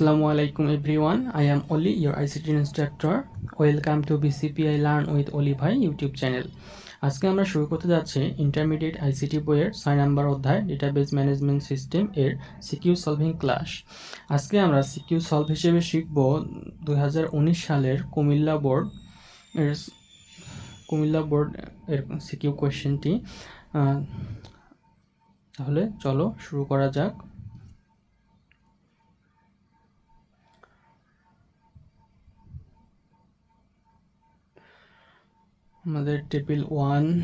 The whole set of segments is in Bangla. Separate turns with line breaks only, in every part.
Assalamu alaikum everyone. I am Oli, your ICT instructor. Welcome to BCPI Learn with Oli ভাই ইউটিউব চ্যানেল আজকে আমরা শুরু করতে যাচ্ছি ইন্টারমিডিয়েট আইসিটি বইয়ের ছয় নাম্বার অধ্যায় ডেটাবেস ম্যানেজমেন্ট সিস্টেম এর সিকিউ সলভিং ক্লাস আজকে আমরা সিকিউ সলভ হিসেবে শিখব দু হাজার উনিশ সালের কুমিল্লা বোর্ড এর কুমিল্লা বোর্ড এর সিকিউ কোয়েশ্চেনটি তাহলে চলো শুরু করা যাক আমাদের টেবিল ওয়ান।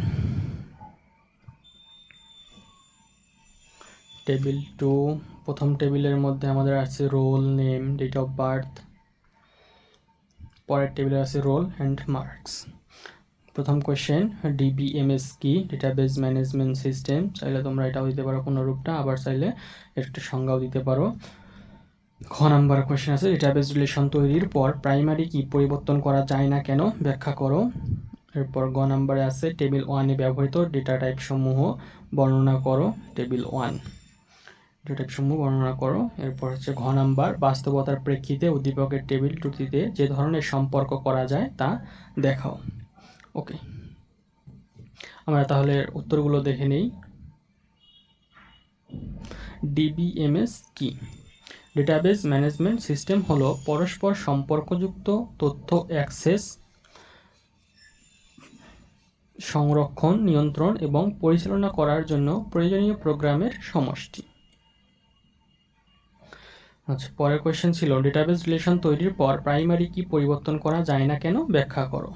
টেবিল টু, প্রথম টেবিলের মধ্যে আমাদের আছে roll, name, date of birth. পরের টেবিলে আছে রোল অ্যান্ড মার্কস। প্রথম কোয়েশ্চেন, ডিবিএমএস কি? Database management system. চাইলে তোমরা এটাও দিতে পারো কোনো রূপটা আবার চাইলে একটা সংজ্ঞাও দিতে পারো। খ নাম্বার কোয়েশ্চেন আছে, ডেটাবেস রিলেশন তৈরির পর প্রাইমারি কি পরিবর্তন করা যায় না কেন? ব্যাখ্যা করো। এরপর গ নাম্বারে আছে টেবিল ওয়ানে ব্যবহৃত ডেটা টাইপ সমূহ বর্ণনা করো, টেবিল ওয়ান। ডেটা টাইপ সমূহ বর্ণনা করো, এরপর হচ্ছে ঘ নাম্বার, বাস্তবতার প্রেক্ষিতে উদ্দীপকের টেবিল টুটিতে যে ধরনের সম্পর্ক করা যায় তা দেখাও। ওকে। আমরা তাহলে উত্তরগুলো দেখে নেই। ডিবিএমএস কি? ডেটাবেস ম্যানেজমেন্ট সিস্টেম হলো পরস্পর সম্পর্কযুক্ত তথ্য অ্যাক্সেস সংরক্ষণ, নিয়ন্ত্রণ এবং পরিচালনা করার জন্য প্রয়োজনীয় প্রোগ্রামের সমষ্টি। আচ্ছা পরের কোয়েশ্চেন ছিল ডেটাবেস রিলেশন তৈরির পর প্রাইমারি কি পরিবর্তন করা যায় না কেন? ব্যাখ্যা করো।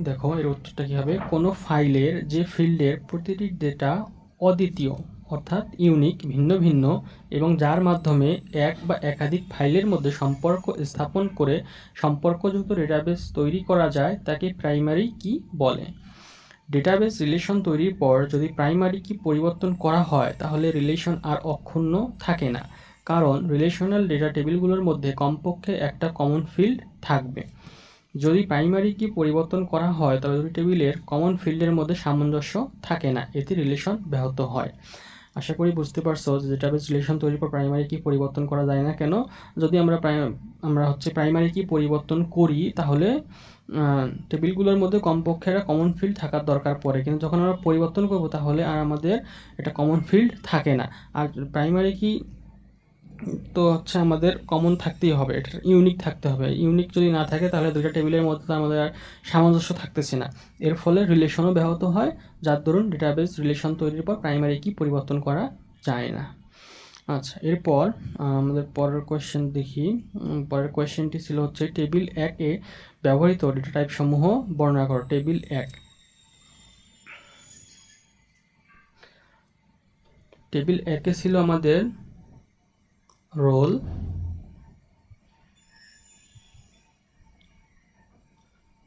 দেখো, এর উত্তরটা কী হবে? কোনো ফাইলের যে ফিল্ডের প্রতিটি ডেটা অদ্বিতীয়। অর্থাৎ ইউনিক ভিন্ন ভিন্ন, এবং যার মাধ্যমে এক বা একাধিক ফাইলের মধ্যে সম্পর্ক স্থাপন করে সম্পর্কযুক্ত ডেটাবেস তৈরি করা যায়, তাকে প্রাইমারি কি বলে? ডেটাবেস রিলেশন তৈরির পর যদি প্রাইমারি কি পরিবর্তন করা হয়, তাহলে রিলেশন আর অক্ষুণ্ণ থাকে না। কারণ রিলেশনাল ডেটা টেবিলগুলোর মধ্যে কমপক্ষে একটা কমন ফিল্ড থাকবে। যদি প্রাইমারি কি পরিবর্তন করা হয় তবে দুটি টেবিলের কমন ফিল্ডের মধ্যে সামঞ্জস্য থাকে না, এতে রিলেশন ব্যাহত হয়। আশা করি বুঝতে পারছ যে ডেটাবেস রিলেশন তৈরির পর প্রাইমারি কি পরিবর্তন করা যায় না কেন? যদি আমরা আমরা হচ্ছে প্রাইমারি কি পরিবর্তন করি, তাহলে টেবিলগুলোর মধ্যে কমপক্ষে একটা কমন ফিল্ড থাকার দরকার পড়ে। কিন্তু যখন আমরা পরিবর্তন করব, তাহলে আর আমাদের একটা কমন ফিল্ড থাকে না। আর প্রাইমারি কি তো হচ্ছে আমাদের কমন থাকতেই হবে, এটা ইউনিক থাকতে হবে। ইউনিক যদি না থাকে, তাহলে দুইটা টেবিলের মধ্যে তো আমাদের আর সামঞ্জস্য থাকতেছে না। এর ফলে রিলেশনও ব্যাহত হয়, যার দরুন ডেটাবেস রিলেশন তৈরির পর প্রাইমারি কি পরিবর্তন করা যায় না। আচ্ছা এরপর আমাদের পরের কোয়েশ্চেন দেখি। পরের কোয়েশ্চেনটি ছিল হচ্ছে টেবিল এক এ ব্যবহৃত ডেটা টাইপ সমূহ বর্ণনা করো। টেবিল এক। টেবিল একে ছিল আমাদের রোল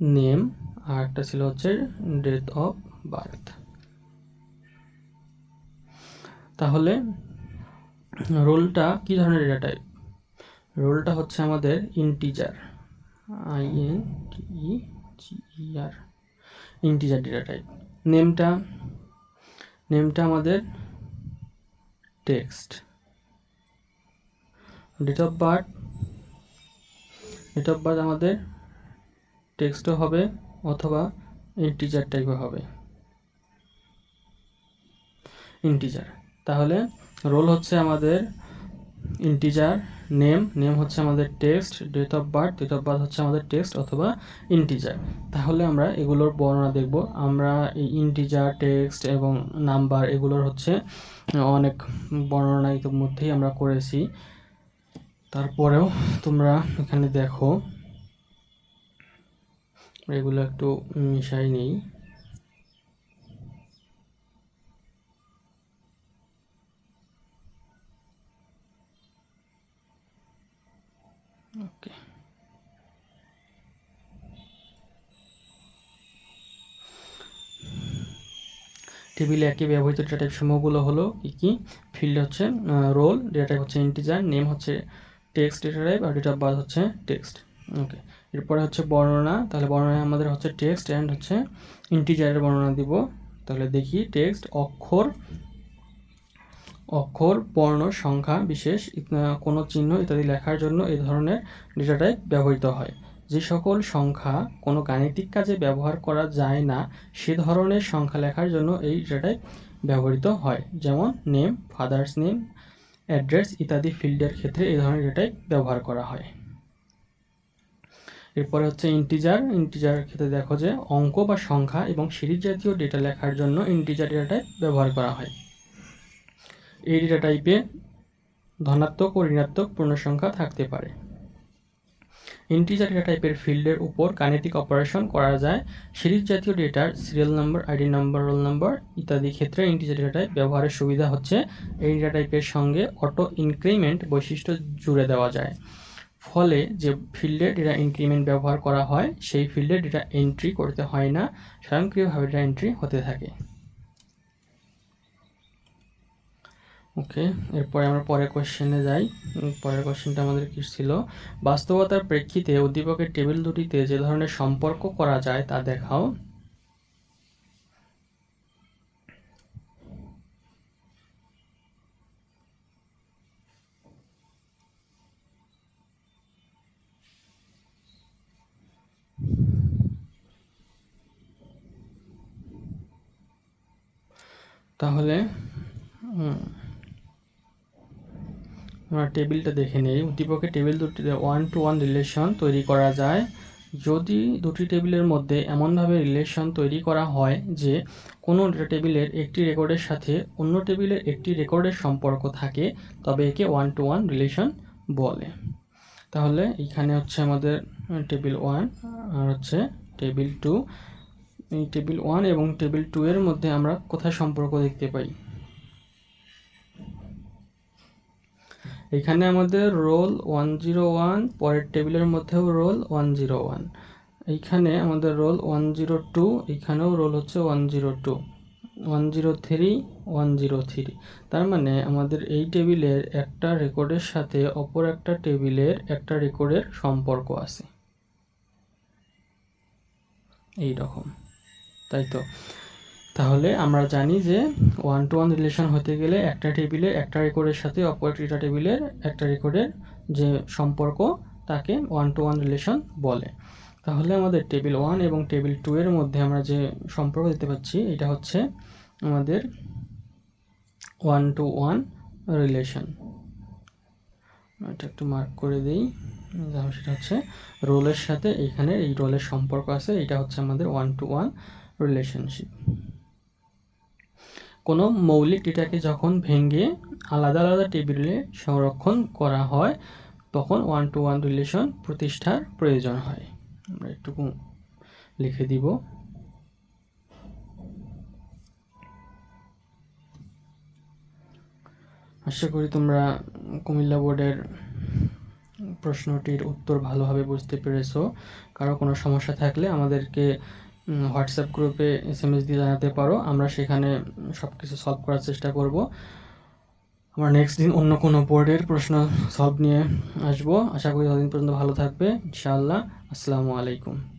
নেম আর একটা ছিল হচ্ছে ডেট অফ বার্থ। তাহলে রোলটা কি ধরনের ডেটা টাইপ? রোলটা হচ্ছে আমাদের integer. I N T G R. Integer data type. নেমটা নেমটা আমাদের text. Date of birth date of birth আমাদের টেক্সটও হবে অথবা ইন্টিজার টাইপও হবে। ইন্টিজার তাহলে রোল হচ্ছে আমাদের ইন্টিজার নেম নেম হচ্ছে আমাদের text date of birth date of birth হচ্ছে আমাদের টেক্সট অথবা ইন্টিজার তাহলে আমরা এগুলোর বর্ণনা দেখব। আমরা এই ইন্টিজার টেক্সট এবং নাম্বার এগুলোর হচ্ছে অনেক বর্ণনা ইতিমধ্যেই আমরা করেছি। তারপরেও তোমরা এখানে দেখো এগুলো একটু মিশাই নেই। ওকে টেবিলে একই ব্যবহৃত ডেটা টাইপ সমূহগুলো হলো কি কি? ফিল্ড হচ্ছে রোল ডেটা টাইপ হচ্ছে ইন্টিজার নেম হচ্ছে টেক্সট ডেটা টাইপ আর ডেট বার্থ হচ্ছে টেক্সট ওকে এরপরে হচ্ছে বর্ণনা, তাহলে বর্ণনা আমাদের হচ্ছে টেক্সট অ্যান্ড হচ্ছে ইন্টিজারের বর্ণনা দিব। তাহলে দেখি টেক্সট অক্ষর অক্ষর, বর্ণ, সংখ্যা, বিশেষ কোনো চিহ্ন ইত্যাদি লেখার জন্য এই ধরনের ডেটা টাইপ ব্যবহৃত হয়। যে সকল সংখ্যা কোনো গাণিতিক কাজে ব্যবহার করা যায় না, সে ধরনের সংখ্যা লেখার জন্য এই ডেটা টাইপ ব্যবহৃত হয়। যেমন নেম ফাদার্স নেম অ্যাড্রেস ইত্যাদি ফিল্ডের ক্ষেত্রে এই ধরনের ডেটাই ব্যবহার করা হয়। এরপরে হচ্ছে ইন্টিজার। ইন্টিজার ক্ষেত্রে দেখো যে অঙ্ক বা সংখ্যা এবং সিরিজ জাতীয় ডেটা লেখার জন্য ইন্টিজার ডেটাটাই ব্যবহার করা হয়। এই ডেটা টাইপে ধনাত্মক ও ঋণাত্মক পূর্ণসংখ্যা থাকতে পারে। ইন্টিজার ডেটা টাইপের ফিল্ডের উপর গাণিতিক অপারেশন করা যায়। সিরিজ জাতীয় ডেটার serial number ID number roll number ইত্যাদি ক্ষেত্রে ইন্টিজার ডেটা টাইপ ব্যবহারের সুবিধা হচ্ছে। এই ডেটা টাইপের সঙ্গে অটো ইনক্রিমেন্ট বৈশিষ্ট্য জুড়ে দেওয়া যায়। ফলে যে ফিল্ডে ডেটা ইনক্রিমেন্ট ব্যবহার করা হয়, সেই ফিল্ডে ডেটা এন্ট্রি করতে হয় না। স্বয়ংক্রিয়ভাবে ডেটা এন্ট্রি হতে থাকে। ওকে এরপরে আমরা পরের কোশ্চেনে যাই। পরের কোশ্চেনটা আমাদের কি ছিল? বাস্তবতার প্রেক্ষিতে উদ্দীপকের টেবিল দুটিতে যে ধরনের সম্পর্ক করা যায় তা দেখাও। তাহলে উম, আমরা টেবিলটা দেখে নেই উদ্দীপকের টেবিল দুটিতে ওয়ান টু ওয়ান রিলেশন তৈরি করা যায়। যদি দুটি টেবিলের মধ্যে এমনভাবে রিলেশন তৈরি করা হয় যে কোনো টেবিলের একটি রেকর্ডের সাথে অন্য টেবিলের একটি রেকর্ডের সম্পর্ক থাকে, তবে একে ওয়ান টু ওয়ান রিলেশন বলে। তাহলে এখানে হচ্ছে আমাদের টেবিল ওয়ান আর হচ্ছে টেবিল টু এই টেবিল ওয়ান এবং টেবিল টু এর মধ্যে আমরা কোথায় সম্পর্ক দেখতে পাই? এখানে আমাদের রোল ওয়ান জিরো ওয়ান পরের টেবিলের মধ্যেও রোল ওয়ান জিরো ওয়ান এইখানে আমাদের রোল ওয়ান জিরো টু এখানেও রোল হচ্ছে one zero two one zero three one zero three তার মানে আমাদের এই টেবিলের একটা রেকর্ডের সাথে অপর একটা টেবিলের একটা রেকর্ডের সম্পর্ক আছে। এই রকম। তাই তো? তাহলে আমরা জানি যে ওয়ান টু ওয়ান রিলেশন হতে গেলে একটা টেবিলে একটা রেকর্ডের সাথে অপর একটা টেবিলের একটা রেকর্ডের যে সম্পর্ক তাকে ওয়ান টু ওয়ান রিলেশন বলে। তাহলে আমাদের টেবিল ওয়ান এবং টেবিল টু এর মধ্যে আমরা যে সম্পর্ক দেখতে পাচ্ছি, এটা হচ্ছে আমাদের ওয়ান টু ওয়ান রিলেশন এটা একটু মার্ক করে দিই। সেটা হচ্ছে রোলের সাথে এইখানে এই রোলের সম্পর্ক আছে, এটা হচ্ছে আমাদের ওয়ান টু ওয়ান রিলেশনশিপ কোনো মৌলিক ডেটাকে যখন ভেঙে আলাদা আলাদা টেবিলে সংরক্ষণ করা হয়, তখন ওয়ান টু ওয়ান রিলেশন প্রতিষ্ঠার প্রয়োজন হয়। আমরা একটুকু লিখে দিব। আশা করি তোমরা কুমিল্লা বোর্ডের প্রশ্নটির উত্তর ভালোভাবে বুঝতে পেরেছ। কারও কোনো সমস্যা থাকলে আমাদেরকে হোয়াটসঅ্যাপ গ্রুপে এস এম এস দিয়ে জানাতে পারো। আমরা সেখানে সব কিছু সলভ করার চেষ্টা করব। আমরা নেক্সট দিন অন্য কোনো বোর্ডের প্রশ্ন সলভ নিয়ে আসব। আশা করি ততদিন পর্যন্ত ভালো থাকবে। ইনশাআল্লাহ। আসসালামু আলাইকুম।